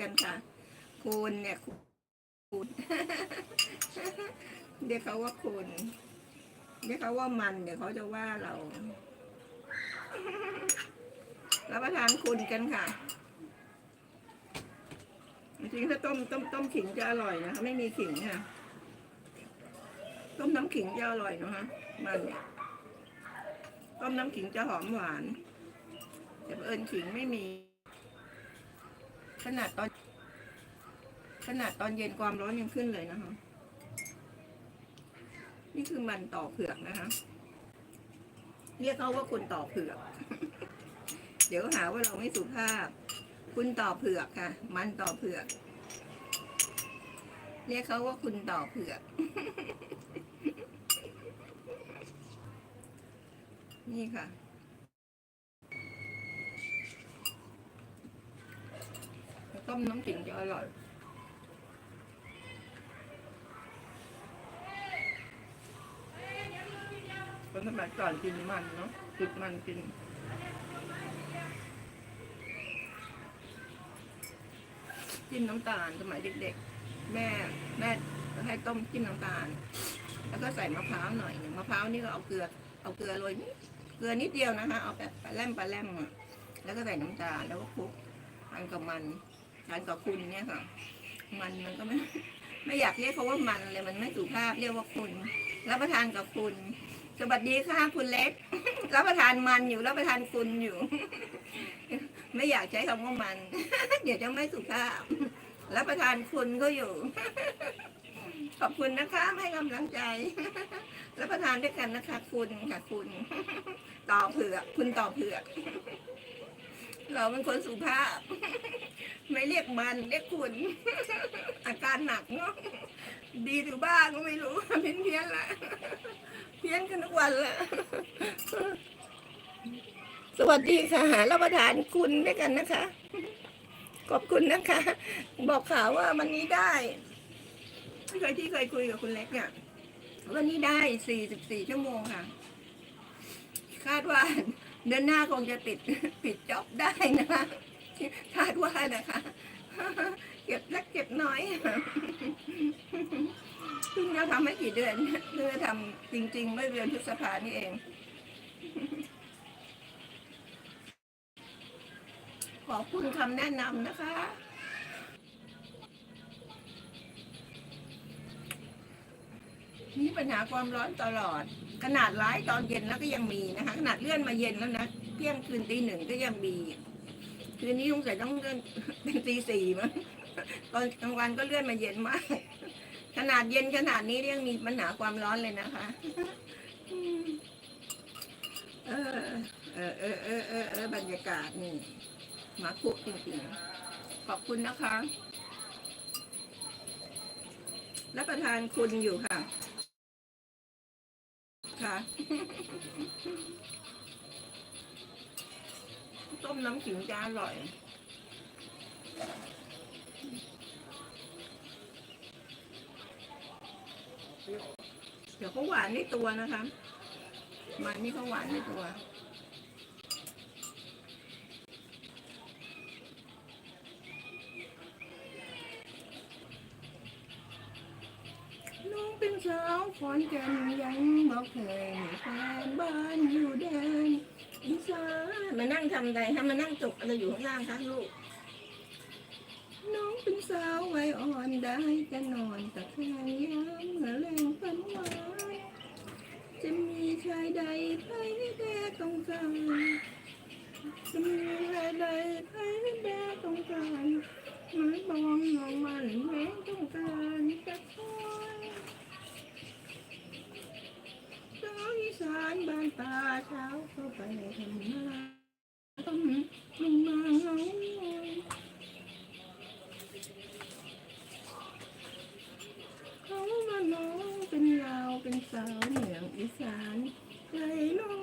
กันค่ะ คูณเนี่ยคูณเดี๋ยวเขาว่าคูณเดี๋ยวเขาว่ามัน เดี๋ยวเขาจะว่าเรารับประทานคุณกันค่ะจริงถ้าต้มต้มต้มขิงจะอร่อยนะคะไม่มีขิงค่ะ ต้มน้ำขิงจะอร่อยนะคะมันเนี่ยต้มน้ำขิงจะหอมหวานแต่เอิญขิงไม่มี ขนาดตอน ขนาดตอนเย็นความร้อนยังขึ้นเลยนะคะ นี่คือมันต่อเผือกนะคะ เรียกเขาว่าคุณต่อเผือก เดี๋ยวหาว่าเราไม่สุภาพ คุณต่อเผือกค่ะ มันต่อเผือก เรียกเขาว่าคุณต่อเผือก นี่ค่ะต้มน้ำขิงจะอร่อย คนสมัยก่อนกินมันเนาะติดมันกินจิ้มน้ำตาลสมัยเด็กๆ แม่แม่ให้ต้มจิ้มน้ำตาล แล้วก็ใส่มะพร้าวหน่อยหนึ่งมะพร้าวนี่ก็เอาเกลือ เอาเกลือโรยนิดเกลือนิดเดียวนะคะ เอาแบบปลาแรมปลาแรมอะแล้วก็ใส่น้ำตาลแล้วก็คลุกทานกับมันทานกับคุณเนี่ยค่ะ มันมันก็ไม่ไม่อยากเรียกเขาว่ามันเลยมันไม่สุภาพเรียกว่าคุณรับประทานกับคุณ สวัสดีค่ะคุณเล็ก รับประทานมันอยู่รับประทานคุณอยู่ ไม่อยากใช้คำว่ามัน เดี๋ยวจะไม่สุภาพรับประทานคุณก็อยู่ ขอบคุณนะคะให้กำลังใจ รับประทานด้วยกันนะคะ คุณค่ะคุณต่อเผือกคุณต่อเผือกเราเป็นคนสุภาพ ไม่เรียกมันเรียกคุณ อาการหนักเนาะดีหรือบ้าก็ไม่รู้เพี้ยนเพี้ยนละ พี้ยนกันทุกวันละสวัสดีค่ะรับประทานคุณด้วยกันนะคะ ขอบคุณนะคะ บอกข่าวว่าวันนี้ได้เคยที่เคยคุยกับคุณเล็กเนี่ยวันนี้ได้ 44 ชั่วโมงค่ะ คาดว่าเดือนหน้าคงจะติดปิดจ็อบได้นะคะคาดว่านะคะ เก็บเล็กเก็บน้อย เพิ่งทำไม่กี่เดือนเพิ่งทำจริงๆเมื่อเดือนพฤษภานี่เอง ขอบคุณคำแนะนำนะคะ มีปัญหาความร้อนตลอด ขนาดร้ายตอนเย็นแล้วก็ยังมีนะคะ ขนาดเลื่อนมาเย็นแล้วนะเที่ยงคืนตีหนึ่งก็ยังมีคืนนี้สงสัยต้องเลื่อนเป็นตีสี่มั้งตอนกลางวันก็เลื่อนมาเย็นมาก ขนาดเย็นขนาดนี้ยังมีปัญหาความร้อนเลยนะคะ เออ เออเออเออเออเออบรรยากาศนี่มาคุจริงๆ ขอบคุณนะคะรับประทานคุณอยู่ค่ะ ค่ะ ต้มน้ำขิงจะอร่อย เดี๋ยวเขาหวานในตัวนะคะมันนี่เขาหวานในตัวน้องเป็นสาวขอนแก่นยังบอกเคยมีแฟนบ้านอยู่แดนอีสานมานั่งทำอะไรคะมานั่งจกอะไรอยู่ข้างล่างคะลูก น้องเป็นสาวไวอ่อนได้จะนอนตะแคงยามเมื่อแรงฝันหวานจะมีชายใดใครแดต้องการจะมีชายใดใครแดต้องการไม้บองมองมันแม้ต้องการจะคอยสาวอี สารบ้านตาเช้าเข้าไปทำงาต้มลงมาเงาเขามาน้องเป็นลาวเป็นสาวเหนืองอีสานใจน้อง